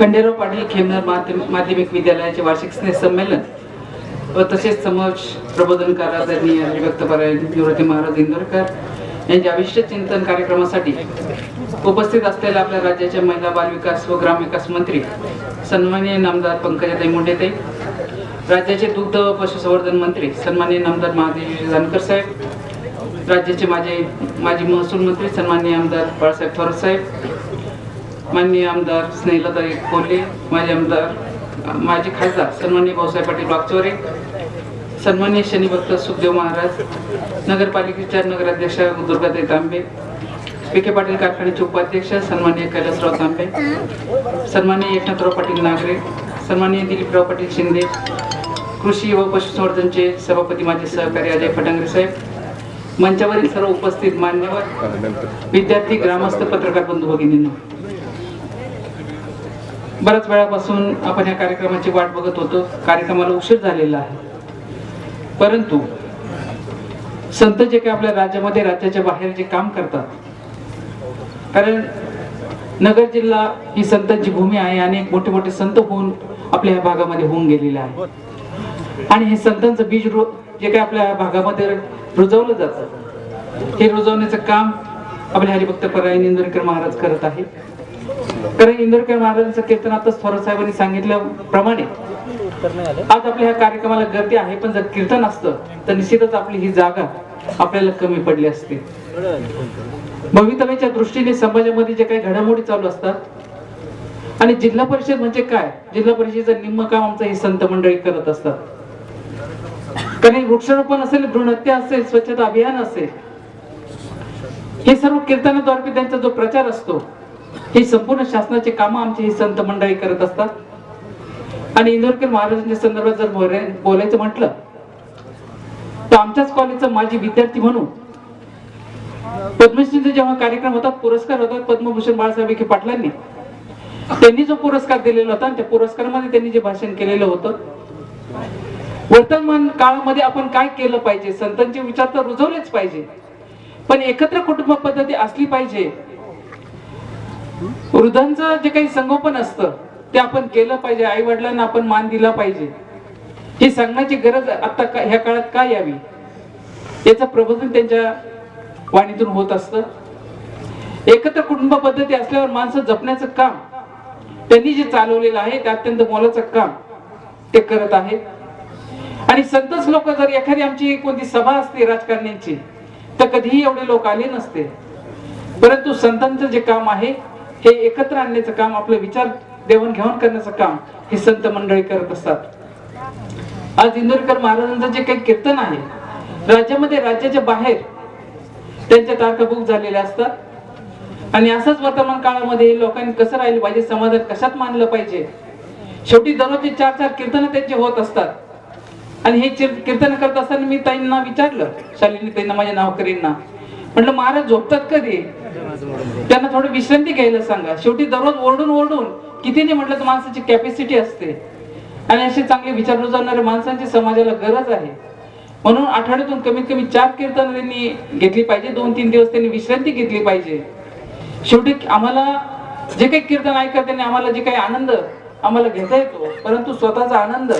खंडेराव पाटील खेमनर माध्यम- माध्यमिक विद्यालयाचे वार्षिक स्नेह संमेलन व तसेच समोर प्रबोधनकार आदरणीय हरिभक्तपरायण निवृत्ती महाराज इंदोरकर यांच्या अविष्ट चिंतन कार्यक्रमासाठी उपस्थित असलेल्या आपल्या राज्याच्या महिला बालविकास व ग्रामविकास मंत्री सन्मान्य नामदार पंकजाताई मुंडेताई राज्याचे दुग्ध व पशुसंवर्धन मंत्री सन्मान्य नामदार महादेव जानकर साहेब राज्याचे माजी माजी महसूल मंत्री सन्मान्य आमदार बाळासाहेब थोरात साहेब माननीय आमदार स्नेहलताई कोल्हे माजी आमदार माजी खासदार सन्मान्य भाऊसाहेब पाटील वागचोरे सन्मान्य शनिभक्त सुखदेव महाराज नगरपालिकेच्या नगराध्यक्षा दुर्गाताई तांबे विखे पाटील कारखान्याचे उपाध्यक्ष सन्मान्य कैलासराव तांबे सन्मान्य एकनाथराव पाटील नागरे सन्मान्य दिलीपराव पाटील शिंदे कृषी व पशुसंवर्धनचे सभापती माझे सहकारी अजय फटांगरे साहेब मंचावरील सर्व उपस्थित मान्यवर विद्यार्थी ग्रामस्थ पत्रकार बंधू भगिनींनो बऱ्याच वेळापासून आपण या कार्यक्रमाची वाट बघत होतो. कार्यक्रमाला उशीर झालेला आहे. परंतु संत जे काही आपल्या राज्यामध्ये राज्याच्या बाहेर जे काम करतात कारण नगर जिल्हा ही संतांची भूमी आहे आणि एक मोठे मोठे संत होऊन आपल्या ह्या भागामध्ये होऊन गेलेले आहे. आणि हे संतांचं बीज रो जे काही आपल्या भागामध्ये रुजवलं जातं हे रुजवण्याचं काम आपले हरिभक्त परायण इंदोरकर महाराज करत आहेत. कारण इंदोरकर महाराजांचं कीर्तन आता थोरात साहेबांनी सांगितल्याप्रमाणे. आज आपल्या ह्या कार्यक्रमाला गर्दी आहे पण जर कीर्तन असतं तर निश्चितच आपली ही जागा आपल्याला कमी पडली असते. भवितव्याच्या दृष्टीने समाजामध्ये जे काही घडामोडी चालू असतात आणि जिल्हा परिषद म्हणजे काय? जिल्हा परिषदेचं निम्म काम आमचं हे संत मंडळी करत असतात. कारण वृक्षारोपण असेल भ्रूणहत्या असेल स्वच्छता अभियान असेल हे सर्व कीर्तनाद्वारे त्यांचा जो प्रचार असतो हे संपूर्ण शासनाचे कामं आमची ही संत मंडळी करत असतात. आणि इंदोरकर महाराजांच्या संदर्भात जर बोलायचं म्हटलं तर आमच्याच कॉलेजचा माजी विद्यार्थी म्हणून पद्मश्रीचे जेव्हा कार्यक्रम होतात पुरस्कार होतात पद्मभूषण बाळासाहेब विखे पाटलांनी. त्यांनी जो पुरस्कार दिलेला होता आणि त्या पुरस्कारामध्ये त्यांनी जे भाषण केलेलं होतं वर्तमान काळामध्ये आपण काय केलं पाहिजे? संतांचे विचार तर रुजवलेच पाहिजे. पण एकत्र कुटुंब पद्धती असली पाहिजे वृद्धांचं जे काही संगोपन असतं ते आपण केलं पाहिजे आई वडिलांना आपण मान दिला पाहिजे. ही सांगण्याची गरज आता का- ह्या काळात का यावी? याचं प्रबोधन त्यांच्या वाणीतून होत असतं. एकत्र कुटुंब पद्धती असल्यावर माणसं जपण्याचं काम त्यांनी जे चालवलेलं आहे ते अत्यंत मोलाचं काम ते करत आहे. आणि संतच लोक जर एखादी आमची कोणती सभा असते राजकारण्यांची तर कधीही एवढे लोक आले नसते. परंतु संतांचं जे काम आहे हे एकत्र आणण्याचं काम आपलं विचार देवाणघेवाण करण्याचं काम हे संत मंडळी करत असतात. आज इंदोरकर महाराजांचं जे काही कीर्तन आहे राज्यामध्ये राज्याच्या बाहेर त्यांच्या तारखा बुक झालेल्या असतात. आणि असंच वर्तमान काळामध्ये लोकांनी कसं राहिलं पाहिजे समाजात कशात मानलं पाहिजे शेवटी दररोजचे चार चार कीर्तन त्यांचे होत असतात. आणि हे कीर्तन करत असताना मी ताईंना विचारलं शालिनी ताईंना माझ्या नावकरींना. म्हटलं महाराज झोपतात कधी? त्यांना थोडी विश्रांती घ्यायला सांगा. शेवटी दररोज ओरडून ओरडून किती नाही म्हटलं तर माणसाची कॅपॅसिटी असते. आणि असे चांगले विचार रुजवणाऱ्या माणसांची समाजाला गरज आहे. म्हणून आठवड्यातून कमीत कमी चार कीर्तन त्यांनी घेतली पाहिजे. दोन तीन दिवस त्यांनी विश्रांती घेतली पाहिजे. शेवटी आम्हाला जे काही कीर्तन ऐकत त्यांनी आम्हाला जे काही आनंद आम्हाला घेता येतो. परंतु स्वतःचा आनंद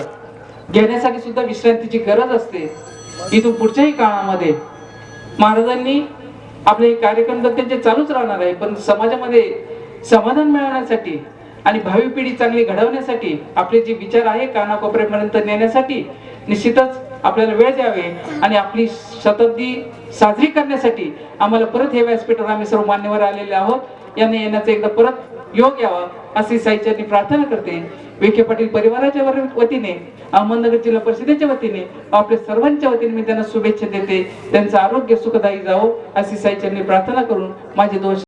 घेण्यासाठी सुद्धा विश्रांतीची गरज असते. इथून पुढच्याही काळामध्ये महाराजांनी आपले कार्यक्रम तर त्यांचे चालूच राहणार आहे पण समाजामध्ये समाधान मिळवण्यासाठी आणि भावी पिढी चांगली घडवण्यासाठी आपले जे विचार आहे कानाकोपऱ्यापर्यंत नेण्यासाठी निश्चितच आपल्याला वेळ द्यावे आणि आपली शताब्दी साजरी करण्यासाठी आम्हाला परत हे व्यासपीठावर आम्ही सर्व मान्यवर आलेले आहोत. यांना येण्याचा एकदा परत योग यावा अशी साईच्यांनी प्रार्थना करते. विखे पाटील परिवाराच्या वर- वतीने अहमदनगर जिल्हा परिषदेच्या वतीने आपल्या सर्वांच्या वतीने मी त्यांना शुभेच्छा देते. त्यांचं आरोग्य सुखदायी जावो अशी साईच्यांनी प्रार्थना करून माझे दोष